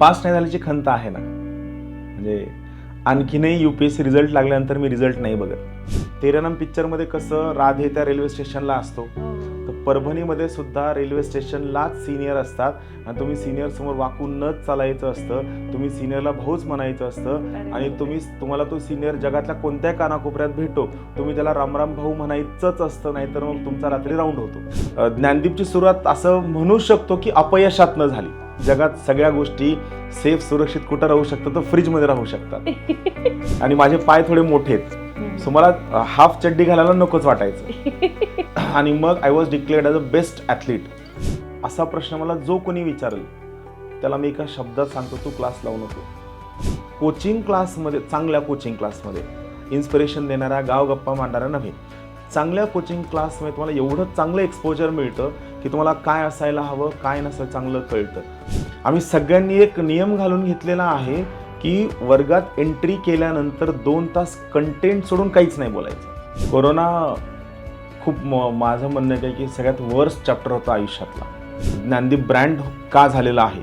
Pass नाही झाल्याची खंत आहे ना. म्हणजे आणखीनही U P S C result लागल्यानंतर मी रिझल्ट नाही बघत. तेरानम पिक्चरमध्ये कसं राधे त्या रेल्वे स्टेशनला असतो. तर परभणीमध्ये सुद्धा रेल्वे स्टेशनलाच सिनियर असतात. आणि तुम्ही सिनियर समोर वाकून नच चालायचं असतं. तुम्ही सिनियरला भाऊच म्हणायचं असतं. आणि तुम्ही तुम्हाला तो सिनियर जगातल्या कोणत्या कानाकोपऱ्यात भेटो. तुम्ही त्याला रामराम भाऊ म्हणायचंच असतं नाहीतर मग तुमचा रात्री राऊंड होतो. ज्ञानदीपची सुरुवात असं म्हणू शकतो की अपयशात न झाली. जगात सगळ्या गोष्टी सेफ सुरक्षित कुठं राहू शकतात तर फ्रीजमध्ये राहू शकतात. आणि माझे पाय थोडे मोठे आहेत. सो मला हाफ चड्डी घालायला नकोच वाटायचं. आणि मग I was declared as a best athlete असा प्रश्न मला जो कोणी विचारेल त्याला मी एका शब्दात सांगतो तू क्लास लावू नको. कोचिंग क्लासमध्ये चांगल्या कोचिंग क्लासमध्ये इन्स्पिरेशन देणाऱ्या गाव गप्पा मांडणाऱ्या नव्हे. चांगल्या कोचिंग क्लासमध्ये तुम्हाला एवढं चांगलं एक्सपोजर मिळतं की तुम्हाला काय असायला हवं काय नसं चांगलं कळतं. आम्ही सगळ्यांनी एक नियम घालून घेतलेला आहे की वर्गात एंट्री केल्यानंतर दोन तास कंटेंट सोडून काहीच नाही बोलायचं. कोरोना खूप म माझं म्हणणं काय की सगळ्यात वर्स्ट चॅप्टर होता आयुष्यातला. ज्ञानदीप ब्रँड का झालेला आहे?